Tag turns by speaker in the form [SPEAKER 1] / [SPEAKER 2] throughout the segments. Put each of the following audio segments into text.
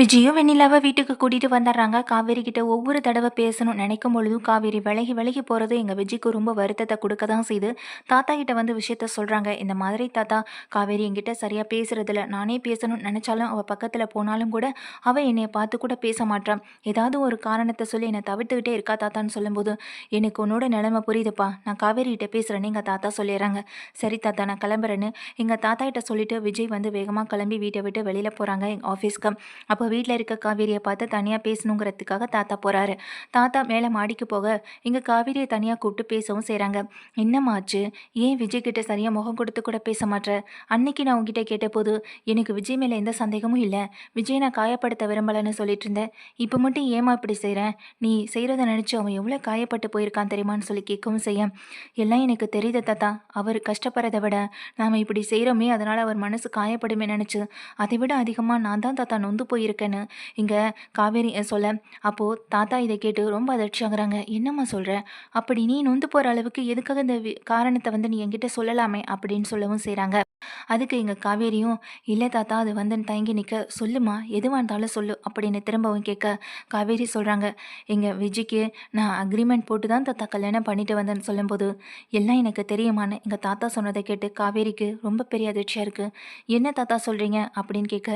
[SPEAKER 1] விஜயும் வெண்ணிலாவை வீட்டுக்கு கூட்டிட்டு வந்துடுறாங்க. காவேரி கிட்ட ஒவ்வொரு தடவை பேசணும். நினைக்கும் பொழுதும் காவேரி விலகி விலகி போகிறது எங்கள் விஜய்க்கு ரொம்ப வருத்தத்தை கொடுக்க தான் செய்யுது தாத்தா கிட்ட வந்து விஷயத்த சொல்கிறாங்க இந்த மாதிரி தாத்தா காவேரி என்கிட்ட சரியாக பேசுகிறதில்ல நானே பேசணும்னு நினச்சாலும் அவள் பக்கத்தில் போனாலும் கூட அவள் என்னை பார்த்து கூட பேச மாட்டான் ஏதாவது ஒரு காரணத்தை சொல்லி என்னை தவிர்த்துக்கிட்டே இருக்கா தாத்தான்னு சொல்லும்போது எனக்கு உன்னோட நிலைமை புரியுதுப்பா. நான் காவேரி கிட்ட பேசுகிறேன்னு எங்கள் தாத்தா சொல்லிடுறாங்க. சரி தாத்தா நான் கிளம்புறேன்னு எங்கள் தாத்தா கிட்ட சொல்லிட்டு விஜய் வந்து வேகமாக கிளம்பி வீட்டை விட்டு வெளியில் போகிறாங்க எங்கள் ஆஃபீஸ்க்கு அப்போ வீட்டில் இருக்க காவேரியை பார்த்து தனியாக பேசணுங்கிறதுக்காக தாத்தா போகிறாரு தாத்தா மேலே மாடிக்கு போக இங்கே காவேரியை தனியாக கூப்பிட்டு பேசவும் செய்கிறாங்க என்னமாச்சு ஏன் விஜய் கிட்ட சரியாக முகம் கொடுத்து கூட பேச மாட்ற? அன்னைக்கு நான் உங்ககிட்ட கேட்டபோது எனக்கு விஜய் மேலே எந்த சந்தேகமும் இல்லை. விஜய் நான் காயப்படுத்த விரும்பலைன்னு சொல்லிட்டு இருந்தேன். இப்போ மட்டும் ஏமா இப்படி செய்கிறேன் நீ செய்கிறத நினச்சி அவன் எவ்வளோ காயப்பட்டு போயிருக்கான் தெரியுமான்னு சொல்லி கேட்கவும் செய்ய. எல்லாம் எனக்கு தெரியுது தாத்தா. அவர் கஷ்டப்படுறதை விட நாம் இப்படி செய்கிறோமே அதனால் அவர் மனசு காயப்படுமே நினச்சி அதை விட அதிகமாக நான் தான் தாத்தா நொந்து போயிருக்கேன். இருக்கேன்னு. இங்கே காவேரி சொல்ல அப்போது தாத்தா இதை கேட்டு ரொம்ப அதிர்ச்சி ஆகுறாங்க. என்னம்மா சொல்கிற அப்படி நீ நொந்து போகிற அளவுக்கு எதுக்காக இந்த வி- காரணத்தை வந்து நீ என்கிட்ட சொல்லலாமே? அப்படின்னு சொல்லவும் செய்கிறாங்க அதுக்கு எங்கள் காவேரியும் இல்லை தாத்தா அது வந்து தயங்கி நிற்க சொல்லுமா எதுவாக இருந்தாலும் சொல்லு அப்படின்னு திரும்பவும் கேட்க காவேரி சொல்கிறாங்க எங்கள் விஜய்க்கு நான் அக்ரிமெண்ட் போட்டு தான் தாத்தா கல்யாணம் பண்ணிட்டு வந்தேன்னு சொல்லும்போது எல்லாம் எனக்கு தெரியுமான்னு எங்கள் தாத்தா சொன்னதை கேட்டு காவேரிக்கு ரொம்ப பெரிய அதிர்ச்சியாக இருக்குது என்ன தாத்தா சொல்கிறீங்க அப்படின்னு கேட்க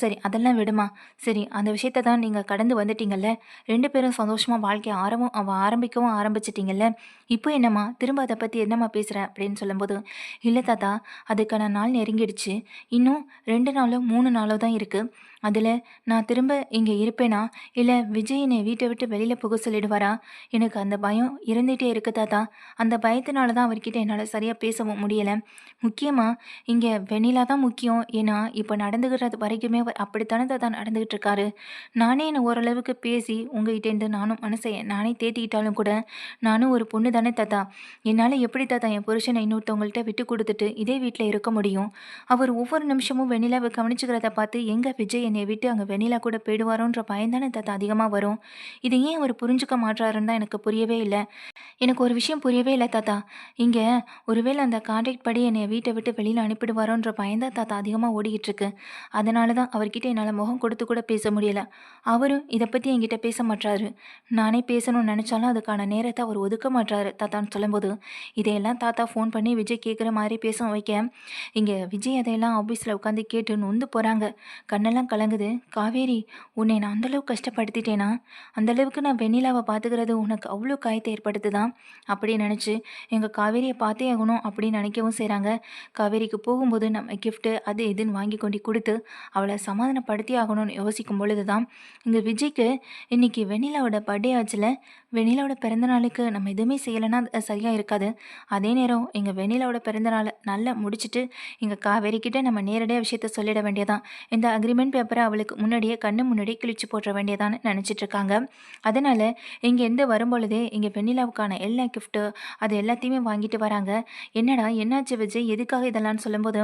[SPEAKER 1] சரி அதெல்லாம் விடுமா. சரி அந்த விஷயத்தை தான் நீங்கள் கடந்து வந்துட்டீங்கல்ல. ரெண்டு பேரும் சந்தோஷமாக வாழ்க்கையை ஆரம்பம் அவள் ஆரம்பிக்கவும் ஆரம்பிச்சிட்டிங்கல்ல. இப்போ என்னம்மா? திரும்ப அதை பற்றி என்னம்மா பேசுகிற அப்படின்னு சொல்லும்போது இல்லை தாத்தா அதுக்கான நாள் நெருங்கிடுச்சு. இன்னும் ரெண்டு நாளோ மூணு நாளோ தான் இருக்குது அதில் நான் திரும்ப இங்கே இருப்பேனா? இல்லை விஜய் என்னை வீட்டை விட்டு வெளியில் போக சொல்லிடுவாரா? எனக்கு அந்த பயம் இருந்துகிட்டே இருக்கு தாத்தா. அந்த பயத்தினால தான் அவர்கிட்ட என்னால் சரியாக பேசவும் முடியலை. முக்கியமாக இங்கே வெண்ணிலா தான் முக்கியம். ஏன்னா இப்போ நடந்துக்கிறது வரைக்குமே அவர் அப்படித்தானே தாத்தா நடந்துக்கிட்டு இருக்காரு. நானே என்னை ஓரளவுக்கு பேசி உங்ககிட்டேருந்து நானும் மனசை நானே தேத்திக்கிட்டாலும் கூட நானும் ஒரு பொண்ணு தானே தாத்தா. என்னால் எப்படி தாத்தா என் புருஷனை இன்னொருத்தவங்கள்ட்ட விட்டு கொடுத்துட்டு இதே வீட்டில் இருக்க முடியும்? அவர் ஒவ்வொரு நிமிஷமும் வெண்ணிலாவை கவனிச்சுக்கிறத பார்த்து எங்கே விஜய் என்னை விட்டு அங்கே வெண்ணிலா கூட போயிடுவாரோன்ற பயந்தானே தாத்தா அதிகமாக வரும். இது ஏன் அவர் புரிஞ்சுக்க மாட்டாருன்னு தான் எனக்கு புரியவே இல்லை. எனக்கு ஒரு விஷயம் புரியவே இல்லை தாத்தா. இங்கே ஒருவேளை அந்த கான்ட்ராக்ட் படி என்னை வீட்டை விட்டு வெளியில் அனுப்பிடுவாரோன்ற பயந்தான் தாத்தா அதிகமாக ஓடிக்கிட்டு இருக்கு. அதனால தான் அவர்கிட்ட என்னால் முகம் கொடுத்து கூட பேச முடியல. அவரும் இதை பற்றி என்கிட்ட பேச மாட்டாரு நானே பேசணும்னு நினச்சாலும் அதுக்கான நேரத்தை அவர் ஒதுக்க மாட்டாரு தாத்தான்னு சொல்லும்போது. இதையெல்லாம் தாத்தா ஃபோன் பண்ணி விஜய் கேட்குற மாதிரி பேச வைக்க. இங்கே விஜய் அதையெல்லாம் ஆஃபீஸில் உட்காந்து கேட்டு நொந்து போகிறாங்க கண்ணெல்லாம் கலங்குது. காவேரி உன்னை நான் அந்தளவுக்கு கஷ்டப்படுத்திட்டேனா? அந்தளவுக்கு நான் வெண்ணிலாவை பார்த்துக்கிறது உனக்கு அவ்வளோ காயத்தை ஏற்படுத்துதான் அப்படி நினச்சி எங்கள் காவேரியை பார்த்தே ஆகணும் அப்படின்னு நினைக்கவும் செய்கிறாங்க காவேரிக்கு போகும்போது நம்ம கிஃப்ட்டு அது இதுன்னு வாங்கி கொண்டு கொடுத்து அவளை சமாதானப்படுத்தி ஆகணும்னு யோசிக்கும் பொழுது தான் இங்கே விஜய்க்கு இன்னைக்கு வெண்ணிலாவோட பர்த்டே ஆச்சில். வெண்ணிலாவோட பிறந்த நாளுக்கு நம்ம எதுவுமே செய்யலைன்னா அது சரியாக இருக்காது. அதே நேரம் எங்கள் வெண்ணிலாவோட பிறந்த நாளை நல்லா முடிச்சுட்டு எங்கள் காவேரிக்கிட்ட நம்ம நேரடியாக விஷயத்த சொல்லிட வேண்டியதான் இந்த அக்ரிமெண்ட் பேப்பரை அவளுக்கு முன்னாடியே கண்ணு முன்னாடியே கிழிச்சு போட்டுற வேண்டியதான்னு நினச்சிட்ருக்காங்க அதனால் இங்கேருந்து வரும்பொழுதே இங்கே வெண்ணிலாவுக்கான எல்லா கிஃப்ட்டு அது எல்லாத்தையுமே வாங்கிட்டு வராங்க. என்னடா என்னாச்சு விஜய்? எதுக்காக இதெல்லாம் சொல்லும்போது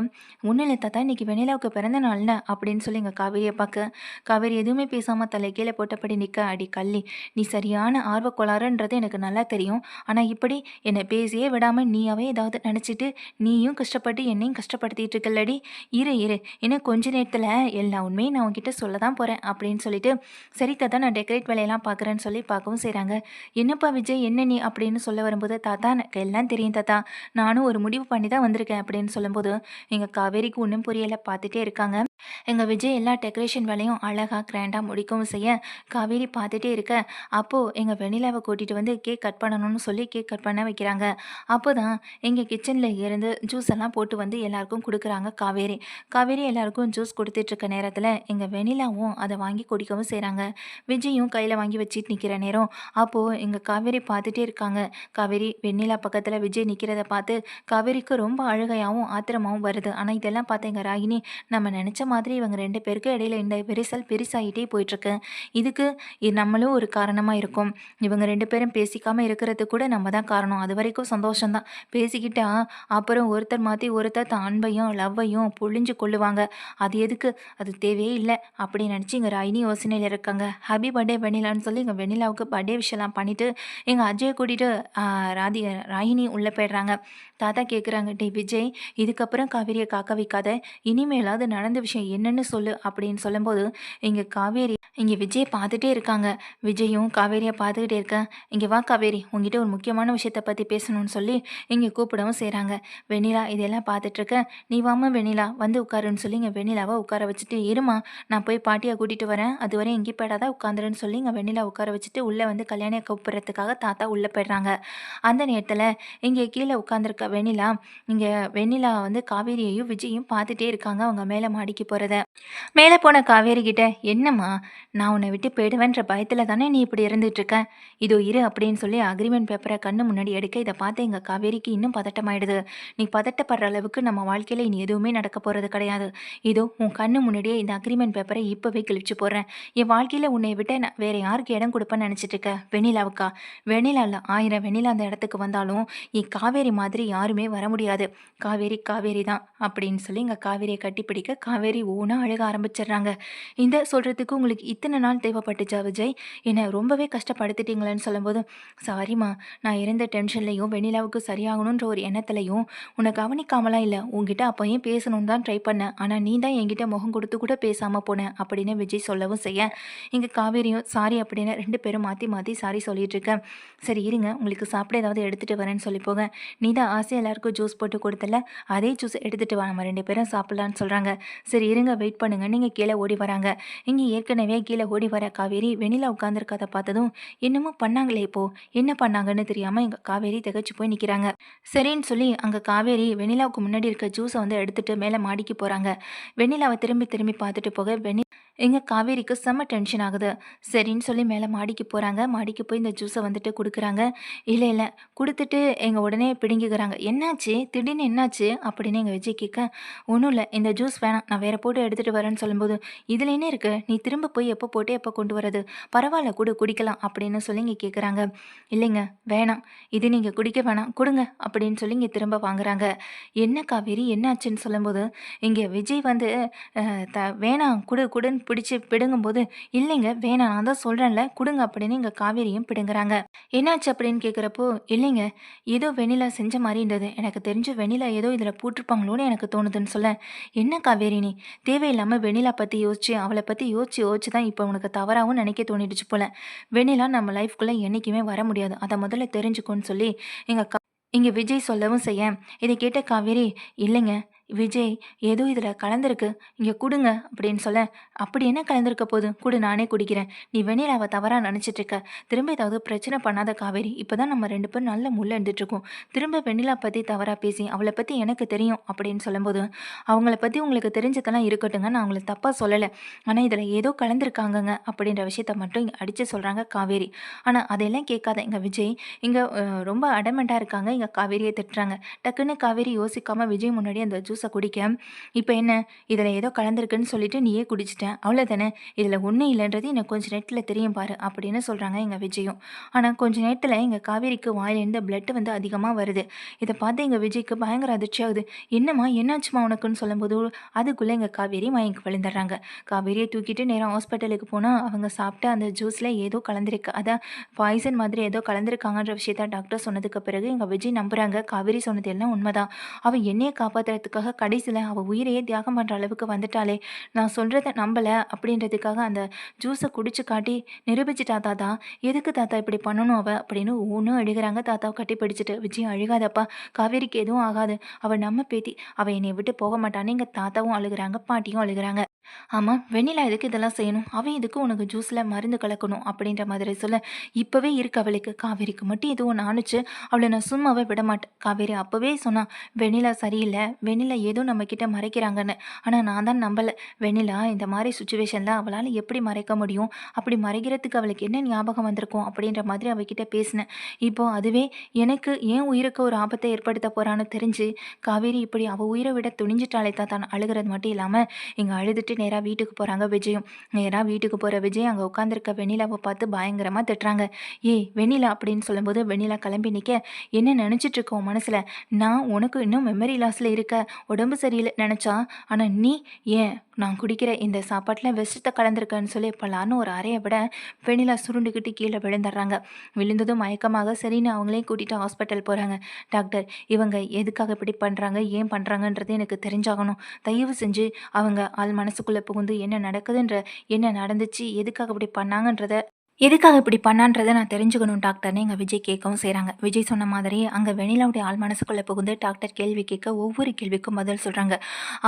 [SPEAKER 1] ஒன்றும் இல்லை தாத்தா இன்னைக்கு வெண்ணிலாவுக்கு பிறந்த நாள்ல அப்படின்னு சொல்லி எங்கள் காவேரியை பார்க்க. காவேரி எதுவுமே பேசாமல் தலை கீழே போட்டபடி நிற்க அடி கள்ளி நீ சரியான கோளாறுன்றது எனக்கு நல்லா தெரியும். ஆனால் இப்படி என்னை பேசியே விடாமல் நீயாவே ஏதாவது நினச்சிட்டு நீயும் கஷ்டப்பட்டு என்னையும் கஷ்டப்படுத்திட்டு இருக்கல்லடி. இரு இரு. இன்னும் கொஞ்ச நேரத்தில் எல்லா உண்மையும் நான் உன்கிட்ட சொல்ல தான் போகிறேன் அப்படின்னு சொல்லிட்டு சரி தாத்தா நான் டெக்கரேட் வேலையெல்லாம் பார்க்குறேன்னு சொல்லி பார்க்கவும் செய்கிறாங்க என்னப்பா விஜய் என்ன நீ அப்படின்னு சொல்ல வரும்போது தாத்தா எனக்கு எல்லாம் தெரியும் தாத்தா. நானும் ஒரு முடிவு பண்ணி தான் வந்திருக்கேன் அப்படின்னு சொல்லும்போது எங்கள் காவேரிக்கு ஒன்றும் புரியலை பார்த்துட்டே இருக்காங்க. எங்கள் விஜய் எல்லா டெக்கரேஷன் வேலையும் அழகாக கிராண்டாக முடிக்கவும் செய்ய காவேரி பார்த்துட்டே இருக்க. அப்போது எங்கள் வெண்ணிலாவை கூட்டிகிட்டு வந்து கேக் கட் பண்ணணும்னு சொல்லி கேக் கட் பண்ண வைக்கிறாங்க. அப்போ தான் எங்கள் கிச்சனில் இருந்து ஜூஸ் எல்லாம் போட்டு வந்து எல்லாருக்கும் கொடுக்குறாங்க காவேரி. காவேரி எல்லாருக்கும் ஜூஸ் கொடுத்துட்ருக்க நேரத்தில் எங்கள் வெண்ணிலாவும் அதை வாங்கி குடிக்கவும் செய்கிறாங்க விஜயும் கையில் வாங்கி வச்சுட்டு நிற்கிற நேரம் அப்போது எங்கள் காவேரி பார்த்துட்டே இருக்காங்க. காவேரி வெண்ணிலா பக்கத்தில் விஜய் நிற்கிறத பார்த்து காவேரிக்கு ரொம்ப அழுகையாகவும் ஆத்திரமாகவும் வருது. ஆனால் இதெல்லாம் பார்த்து எங்கள் ராகினி நம்ம நினச்ச மாதிரி இவங்க ரெண்டு பேருக்கும் இடையில இந்த விரிசல் பெருசாகிட்டே போயிட்டுருக்கு. இதுக்கு நம்மளும் ஒரு காரணமாக இருக்கும். இவங்க ரெண்டு பேரும் பேசிக்காமல் இருக்கிறது கூட நம்ம தான் காரணம். அது வரைக்கும் சந்தோஷம்தான். பேசிக்கிட்டா அப்புறம் ஒருத்தர் மாற்றி ஒருத்தர் தான் அன்பையும் லவ்வையும் பொழிஞ்சு கொள்ளுவாங்க. அது எதுக்கு? அது தேவையே இல்லை. அப்படின்னு நினச்சி இங்கே ராயினி யோசனையில் இருக்காங்க. ஹாப்பி பர்த்டே வெண்ணிலான்னு சொல்லி எங்கள் வெண்ணிலாவுக்கு பர்த்டே விஷயம்லாம் பண்ணிவிட்டு எங்கள் அஜயை கூட்டிகிட்டு ராதி ராகினி உள்ளே போயிடுறாங்க. தாத்தா கேட்குறாங்க டே விஜய் இதுக்கப்புறம் காவிரியை காக்க வைக்காத. இனிமேலாவது நடந்த விஷயம் விஷயம் என்னன்னு சொல்லு அப்படின்னு சொல்லும்போது இங்கே காவேரி இங்கே விஜய் பார்த்துட்டே இருக்காங்க. விஜயும் காவேரியை பார்த்துக்கிட்டே இருக்கேன் இங்கே வா காவேரி உங்ககிட்ட ஒரு முக்கியமான விஷயத்த பற்றி பேசணும்னு சொல்லி இங்கே கூப்பிடவும் செய்கிறாங்க வெண்ணிலா இதெல்லாம் பார்த்துட்ருக்க நீ வாமா வெண்ணிலா வந்து உட்காருன்னு சொல்லி இங்கே வெண்ணிலாவை உட்கார வச்சுட்டு இருமா நான் போய் பாட்டியை கூட்டிகிட்டு வரேன். அதுவரை இங்கே போயிடாதா உட்காந்துருன்னு சொல்லி இங்கே வெண்ணிலா உட்கார வச்சுட்டு உள்ளே வந்து கல்யாணம் கூப்பிட்றதுக்காக தாத்தா உள்ளே போயிடுறாங்க. அந்த நேரத்தில் இங்கே கீழே உட்காந்துருக்க வெண்ணிலா இங்கே வெண்ணிலா வந்து காவேரியையும் விஜயும் பார்த்துட்டே இருக்காங்க. அவங்க மேலே மாடிக்கு போகிறத மேலே போன காவேரி கிட்ட என்னம்மா நான் உன்னை விட்டு போயிடுவேன்ற பயத்தில் தானே நீ இப்படி இருந்துட்டு இருக்க? இதோ இரு அப்படின்னு சொல்லி அக்ரிமெண்ட் பேப்பரை கண்ணு முன்னாடி எடுக்க இதை பார்த்து எங்கள் காவேரிக்கு இன்னும் பதட்டமாயிடுது. நீ பதட்டப்படுற அளவுக்கு நம்ம வாழ்க்கையில் இனி எதுவுமே நடக்க போகிறது கிடையாது. இதோ உன் கண்ணு முன்னாடியே இந்த அக்ரிமெண்ட் பேப்பரை இப்போவே கிழிச்சு போடுறேன். என் வாழ்க்கையில் உன்னை விட்டு நான் வேறு யாருக்கு இடம் கொடுப்பேன்னு நினச்சிட்டு இருக்க? வெண்ணிலாவுக்கா? வெண்ணிலா ஆயிரம் வெண்ணிலா அந்த இடத்துக்கு வந்தாலும் என் காவேரி மாதிரி யாருமே வர முடியாது. காவேரி காவேரி தான் அப்படின்னு சொல்லி இங்கே காவேரியை கட்டிப்பிடிக்க காவேரி ஓனா அழுக ஆரம்பிச்சிடுறாங்க. இந்த சொல்கிறதுக்கு உங்களுக்கு இத்தனை நாள் தேவைப்பட்டுச்சா விஜய்? என்னை ரொம்பவே கஷ்டப்படுத்திட்டீங்களேன்னு சொல்லும்போது சாரிம்மா நான் இருந்த டென்ஷன்லையும் வெண்ணிலாவுக்கு சரியாகணுன்ற ஒரு எண்ணத்துலையும் உன்னை கவனிக்காமலாம் இல்லை. உங்ககிட்ட அப்போயும் பேசணும்னு தான் ட்ரை பண்ணேன். ஆனால் நீ தான் என்கிட்ட முகம் கொடுத்து கூட பேசாமல் போனேன் அப்படின்னு விஜய் சொல்லவும் செய்ய இங்கே காவேரியும் சாரி அப்படின்னு ரெண்டு பேரும் மாற்றி மாற்றி சாரி சொல்லிட்டு இருக்கேன் சரி இருங்க. உங்களுக்கு சாப்பிட ஏதாவது எடுத்துகிட்டு வரேன்னு சொல்லி போங்க நீ தான் ஆசை எல்லாருக்கும் ஜூஸ் போட்டு கொடுத்தல? அதே ஜூஸ் எடுத்துகிட்டு வா. நம்ம ரெண்டு பேரும் சாப்பிட்லான்னு சொல்கிறாங்க சரி இருங்க வெயிட் பண்ணுங்க. நீங்கள் கீழே ஓடி வராங்க. இங்கே ஏற்கனவே கீழே ஓடி வர காவேரி வெண்ணிலா உட்காந்துருக்கதை பார்த்ததும் என்னமோ பண்ணாங்களே இப்போ? என்ன பண்ணாங்கன்னு தெரியாமல் எங்கள் காவேரி திகச்சு போய் நிற்கிறாங்க சரின்னு சொல்லி அங்கே காவேரி வெண்ணிலாவுக்கு முன்னாடி இருக்க ஜூஸை வந்து எடுத்துட்டு மேலே மாடிக்கு போகிறாங்க வெண்ணிலாவை திரும்பி திரும்பி பார்த்துட்டு போக வெண்ணி எங்க காவேரிக்கு செம்ம டென்ஷன் ஆகுது. சரின்னு சொல்லி மேலே மாடிக்கு போகிறாங்க மாடிக்கு போய் இந்த ஜூஸை வந்துட்டு கொடுக்குறாங்க. இல்லை இல்லை. கொடுத்துட்டு எங்கள் உடனே பிடுங்கிக்கிறாங்க. என்னாச்சு? திடீர்னு என்னாச்சு? அப்படின்னு எங்கள் விஜய் கேட்க ஒன்றும் இல்லை. இந்த ஜூஸ் வேணாம். நான் வேறு போட்டு எடுத்துகிட்டு வரேன்னு சொல்லும்போது இதில் என்ன இருக்குது நீ திரும்ப போய் எப்போ போட்டு எப்போ கொண்டு வரது பரவாயில்ல கொடு. குடிக்கலாம். அப்படின்னு சொல்லி இங்கே கேட்குறாங்க இல்லைங்க. வேணாம். இது நீங்கள் குடிக்க வேணாம். கொடுங்க. அப்படின்னு சொல்லி இங்கே திரும்ப வாங்குறாங்க. என்ன காவேரி? என்னாச்சுன்னு சொல்லும்போது இங்கே விஜய் வந்து த வேணாம். குடு குடுன்னு பிடிச்சி பிடுங்கும்போது இல்லைங்க வேணாம் நான் தான் சொல்கிறேன்ல கொடுங்க அப்படின்னு இங்கே காவேரியும் பிடுங்குறாங்க. என்னாச்சு? அப்படின்னு கேட்குறப்போ இல்லைங்க ஏதோ வெண்ணிலா செஞ்ச மாதிரி இருந்தது எனக்கு தெரிஞ்சு வெண்ணிலா ஏதோ இதில் போட்டிருப்பாங்களோன்னு எனக்கு தோணுதுன்னு சொல்ல. என்ன காவேரி நீ? தேவையில்லாமல் வெண்ணிலா பற்றி யோசிச்சு அவளை பற்றி யோசிச்சு யோசிச்சு தான் இப்போ உனக்கு தவறாகவும் நினைக்க தோணிடுச்சு போல. வெண்ணிலா நம்ம லைஃப்குள்ளே என்றைக்குமே வர முடியாது. அதை முதல்ல தெரிஞ்சுக்கோன்னு சொல்லி எங்கள் இங்கே விஜய் சொல்லவும் செய்ய. இதை கேட்ட காவேரி இல்லைங்க விஜய் ஏதோ இதில் கலந்துருக்கு. இங்கே கொடுங்க அப்படின்னு சொல்ல அப்படி என்ன கலந்துருக்க போது கொடு நானே குடிக்கிறேன். நீ வெண்ணிலாவை தவறாக நினச்சிட்ருக்க திரும்ப ஏதாவது பிரச்சனை பண்ணாத காவேரி. இப்போ தான் நம்ம ரெண்டு பேரும் நல்ல முள்ள இருந்துட்டுருக்கோம் திரும்ப வெண்ணிலா பற்றி தவறாக பேசி அவளை பற்றி எனக்கு தெரியும் அப்படின்னு சொல்லும்போது அவங்கள பற்றி உங்களுக்கு தெரிஞ்சதெல்லாம் இருக்கட்டுங்க நான் அவங்கள தப்பாக சொல்லலை. ஆனால் இதில் ஏதோ கலந்துருக்காங்கங்க அப்படின்ற விஷயத்த மட்டும் இங்கே அடித்து சொல்கிறாங்க காவேரி. ஆனால் அதையெல்லாம் கேட்காத இங்கே விஜய். இங்கே ரொம்ப அடமெண்ட்டாக இருக்காங்க. இங்கே காவேரியை திட்டுறாங்க. டக்குன்னு காவேரி யோசிக்காமல் விஜய் முன்னாடி அந்த ஜூஸை ஜூஸை குடிக்க. இப்போ என்ன? இதில் ஏதோ கலந்துருக்குன்னு சொல்லிட்டு நீயே குடிச்சிட்டேன் அவ்வளோதானே இதில் ஒன்றும் இல்லைன்றது எனக்கு கொஞ்சம் நேரத்தில் தெரியும் பாரு அப்படின்னு சொல்கிறாங்க எங்கள் விஜயும். ஆனால் கொஞ்சம் நேரத்தில் எங்கள் காவேரிக்கு வாயிலேருந்து பிளட் வந்து அதிகமாக வருது. இதை பார்த்து எங்கள் விஜய்க்கு பயங்கர அதிர்ச்சி ஆகுது. என்னம்மா என்னாச்சுமா உனக்குன்னு சொல்லும்போது அதுக்குள்ளே எங்கள் காவேரி மயங்கி விழுந்துடுறாங்க. காவேரியை தூக்கிட்டு நேராக ஹாஸ்பிட்டலுக்கு போனால் அவங்க சாப்பிட்ட அந்த ஜூஸில் ஏதோ கலந்துருக்கு. அதான் பாய்சன் மாதிரி ஏதோ கலந்துருக்காங்கன்ற விஷயத்த டாக்டர் சொன்னதுக்கு பிறகு எங்கள் விஜய் நம்புகிறாங்க காவேரி சொன்னது எல்லாம் உண்மைதான். அவள் என்னையை காப்பாற்றுறதுக்காக கடைசியில் அவள் உயிரையே தியாகம் பண்ணுற அளவுக்கு வந்துட்டாளே. நான் சொல்கிறத நம்பலை அப்படின்றதுக்காக அந்த ஜூஸை குடிச்சு காட்டி நிரூபிச்சிட்டா தாத்தா எதுக்கு தாத்தா இப்படி பண்ணணும் அவள் அப்படின்னு ஒன்றும் அழுகிறாங்க. தாத்தாவை கட்டி பிடிச்சிட்டு விஜயம் அழுகாதப்பா. காவேரிக்கு எதுவும் ஆகாது. அவள் நம்ம பேத்தி. அவள் என்னை விட்டு போக மாட்டான்னு எங்கள் தாத்தாவும் அழுகிறாங்க பாட்டியும் அழுகிறாங்க. ஆமாம் வெண்ணிலா எதுக்கு இதெல்லாம் செய்யணும்? அவன் இதுக்கு உனக்கு ஜூஸில் மருந்து கலக்கணும் அப்படின்ற மாதிரி சொல்ல இப்போவே இருக்கு அவளுக்கு காவேரிக்கு மட்டும் எதுவும் நானுச்சு அவளை நான் சும்மாவே விட மாட்டேன் காவேரி அப்போவே சொன்னான் வெண்ணிலா சரியில்லை. வெண்ணிலா ஏதோ நம்மக்கிட்ட மறைக்கிறாங்கன்னு. ஆனால் நான் தான் நம்பலை. வெண்ணிலா இந்த மாதிரி சுச்சுவேஷனில் அவளால் எப்படி மறைக்க முடியும்? அப்படி மறைக்கிறதுக்கு அவளுக்கு என்ன ஞாபகம் வந்திருக்கும்? அப்படின்ற மாதிரி அவகிட்ட பேசினேன். இப்போ அதுவே எனக்கு ஏன் உயிருக்கு ஒரு ஆபத்தை ஏற்படுத்த போகிறான்னு தெரிஞ்சு காவேரி இப்படி அவள் உயிரை விட துணிஞ்சிட்டாலே தான் தான் அழுகிறது மட்டும் இல்லாமல் இங்கே அழுதுட்டு முடிச்சுட்டு நேராக வீட்டுக்கு போகிறாங்க விஜயும். நேராக வீட்டுக்கு போகிற விஜய் அங்கே உட்காந்துருக்க வெண்ணிலாவை பார்த்து பயங்கரமாக திட்டுறாங்க. ஏய் வெண்ணிலா அப்படின்னு சொல்லும்போது வெண்ணிலா கிளம்பி நிற்க என்ன நினச்சிட்டு உன் மனசில்? நான் உனக்கு இன்னும் மெமரி லாஸில் இருக்க. உடம்பு சரியில்லை நினச்சா. ஆனால் நீ ஏன் நான் குடிக்கிற இந்த சாப்பாட்டில் விஷத்தை கலந்துருக்கேன்னு சொல்லி பலான்னு ஒரு அறையை விட வெண்ணிலா சுருண்டுக்கிட்டு கீழே விழுந்துடுறாங்க. விழுந்ததும் மயக்கமாக சரின்னு அவங்களையும் கூட்டிகிட்டு ஹாஸ்பிட்டல் போகிறாங்க டாக்டர் இவங்க எதுக்காக இப்படி பண்ணுறாங்க ஏன் பண்ணுறாங்கன்றது எனக்கு தெரிஞ்சாகணும். தயவு செஞ்சு அவங்க ஆள் மனசு மனசுக்குள்ளே புகுந்து என்ன நடக்குதுன்ற என்ன நடந்துச்சு எதுக்காக இப்படி பண்ணாங்கன்றத எதுக்காக இப்படி பண்ணான்றதை நான் தெரிஞ்சுக்கணும். டாக்டர்னு எங்கள் விஜய் கேட்கவும் செய்கிறாங்க விஜய் சொன்ன மாதிரி அங்கே வெண்ணிலாவுடைய ஆள் மனசுக்குள்ளே புகுந்து டாக்டர் கேள்வி கேட்க ஒவ்வொரு கேள்விக்கும் பதில் சொல்கிறாங்க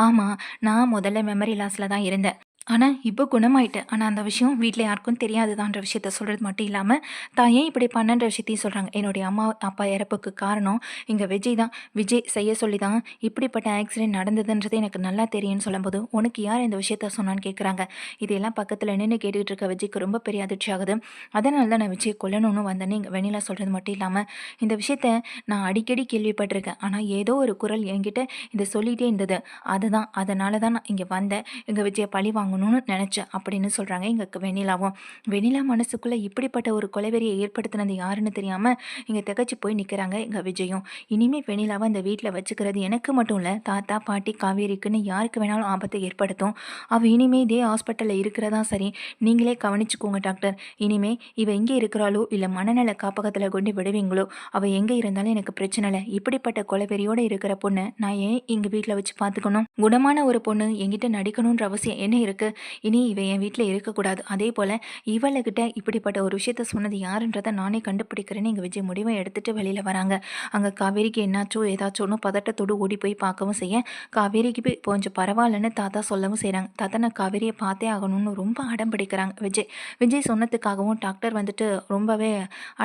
[SPEAKER 1] ஆமாம் நான் முதல்ல மெமரி லாஸில் தான் இருந்தேன். ஆனால் இப்போ குணமாயிட்டேன். ஆனால் அந்த விஷயம் வீட்டில் யாருக்கும் தெரியாதுதான்ற விஷயத்த சொல்கிறது மட்டும் இல்லாமல் தான் ஏன் இப்படி பண்ணன்ற விஷயத்தையும் சொல்கிறாங்க என்னுடைய அம்மா அப்பா இறப்புக்கு காரணம் இங்கே விஜய் தான். விஜய் செய்ய சொல்லி தான் இப்படிப்பட்ட ஆக்சிடென்ட் நடந்ததுன்றது எனக்கு நல்லா தெரியும்னு சொல்லும்போது உனக்கு யார் இந்த விஷயத்த சொன்னான்னு கேட்குறாங்க இதெல்லாம் பக்கத்தில் நின்று கேட்டுக்கிட்டு இருக்க விஜய்க்கு ரொம்ப பெரிய அதிர்ச்சி ஆகுது. அதனால தான் நான் விஜய் கொல்லணும்னு வந்தேன்னு இங்கே வெண்ணிலா சொல்கிறது மட்டும் இல்லாமல் இந்த விஷயத்த நான் அடிக்கடி கேள்விப்பட்டிருக்கேன். ஆனால் ஏதோ ஒரு குரல் என்கிட்ட இதை சொல்லிகிட்டே இருந்தது. அதுதான். அதனால தான் நான் இங்கே வந்தேன். இங்கே விஜயை பழி வாங்கணும்னு நினச்சேன். அப்படின்னு சொல்கிறாங்க இங்கே வெண்ணிலாவும். வெண்ணிலா மனசுக்குள்ளே இப்படிப்பட்ட ஒரு கொலைவெறியை ஏற்படுத்தினது யாருன்னு தெரியாமல் இங்கே திகச்சு போய் நிற்கிறாங்க எங்கள் விஜயும். இனிமேல் வெண்ணிலாவை இந்த வீட்டில் வச்சுக்கிறது எனக்கு மட்டும் இல்லை தாத்தா பாட்டி காவேரிக்குன்னு யாருக்கு வேணாலும் ஆபத்தை ஏற்படுத்தும். அவள் இனிமே இதே ஹாஸ்பிட்டலில் இருக்கிறதா சரி. நீங்களே கவனிச்சுக்கோங்க டாக்டர். இனிமே இவ எங்கே இருக்கிறாளோ இல்லை மனநல காப்பகத்தில் கொண்டு விடுவீங்களோ அவள் எங்கே இருந்தாலும் எனக்கு பிரச்சனை இல்லை. இப்படிப்பட்ட கொலைவெறியோடு இருக்கிற பொண்ணு நான் ஏன் எங்கள் வீட்டில் வச்சு பார்த்துக்கணும் குணமான ஒரு பொண்ணு எங்கிட்ட நடிக்கணுன்ற அவசியம் என்ன இருக்குது இனி இவ என் வீட்டில் இருக்கக்கூடாது. அதே போல் இவளுக்கிட்ட இப்படிப்பட்ட ஒரு விஷயத்த சொன்னது யாருன்றதை நானே கண்டுபிடிக்கிறேன்னு எங்கள் விஜய் முடிவை எடுத்துகிட்டு வெளியில் வராங்க. அங்கே காவேரிக்கு என்னாச்சோ ஏதாச்சோன்னு பதட்டத்தோடு ஓடி போய் பார்க்கவும் செய்ய காவேரிக்கு போய் கொஞ்சம் பரவாயில்லன்னு தாத்தா சொல்லவும் செய்கிறாங்க தாத்தா நான் காவேரியை பார்த்தே ஆகணும்னு ரொம்ப அடம் பிடிக்கிறாங்க விஜய். விஜய் சொன்னதுக்காகவும் டாக்டர் வந்துட்டு ரொம்பவே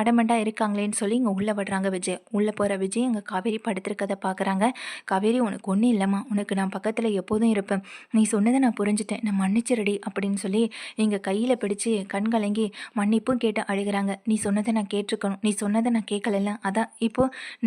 [SPEAKER 1] அடமெண்ட்டாக இருக்காங்களேன்னு சொல்லி இங்கே உள்ளே விடுறாங்க விஜய். உள்ளே போகிற விஜய் அங்கே காவேரி படுத்திருக்கதை பார்க்குறாங்க காவேரி உனக்கு ஒன்றும் இல்லைம்மா. உனக்கு நான் பக்கத்தில் எப்போதும் இருப்பேன். நீ சொன்னதை நான் புரிஞ்சுட்டேன். நம்ம மன்னிச்சிருடி அப்படின்னு சொல்லி எங்கள் கையில் பிடிச்சி கண் கலங்கி மன்னிப்பும் கேட்டு அழுகிறாங்க. நீ சொன்னதை நான் கேட்டிருக்கணும். நீ சொன்னதை நான் கேட்கலல்ல. அதான் இப்போ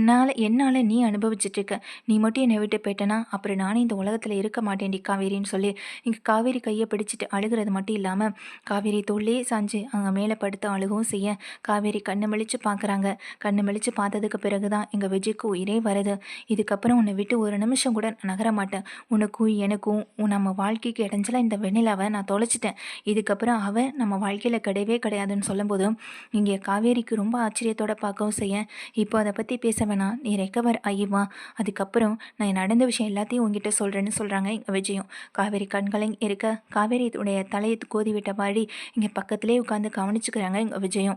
[SPEAKER 1] நான் என்னால் நீ அனுபவிச்சுட்டு இருக்க. நீ மட்டும் என்னை விட்டு போயிட்டனா? அப்புறம் நானே இந்த உலகத்தில் இருக்க மாட்டேன்டி காவேரின்னு சொல்லி இங்கே காவேரி கையை பிடிச்சிட்டு அழுகிறது மட்டும் இல்லாமல் காவேரி தோல்லே சாஞ்சு அங்கே மேலே படுத்து அழுகவும் செய்ய காவேரி கண்ணு மெளிச்சு பார்க்குறாங்க கண்ணு மெளிச்சு பார்த்ததுக்கு பிறகு தான் எங்கள் விஜய்க்கு உயிரே வருது. இதுக்கப்புறம் உன்னை விட்டு ஒரு நிமிஷம் கூட நான் நகர மாட்டேன். உனக்கும் எனக்கும் நம்ம வாழ்க்கைக்கு இடைஞ்சல இந்த வெண்ணிலாவை நான் தொலைச்சிட்டேன். இதுக்கப்புறம் அவள் நம்ம வாழ்க்கையில் கிடையவே கிடையாதுன்னு சொல்லும்போதும் இங்கே காவேரிக்கு ரொம்ப ஆச்சரியத்தோட பார்க்கவும் செய்ய இப்போ அதை பற்றி பேச வேணாம். நீ ரெக்கவர் ஆகிவா அதுக்கப்புறம் நான் நடந்த விஷயம் எல்லாத்தையும் உங்ககிட்ட சொல்கிறேன்னு சொல்கிறாங்க எங்கள் விஜயம். காவேரி கண்களை இருக்க காவேரி உடைய தலையை கோதி விட்ட பாடி இங்கே பக்கத்துலேயே உட்காந்து கவனிச்சுக்கிறாங்க எங்கள் விஜயம்.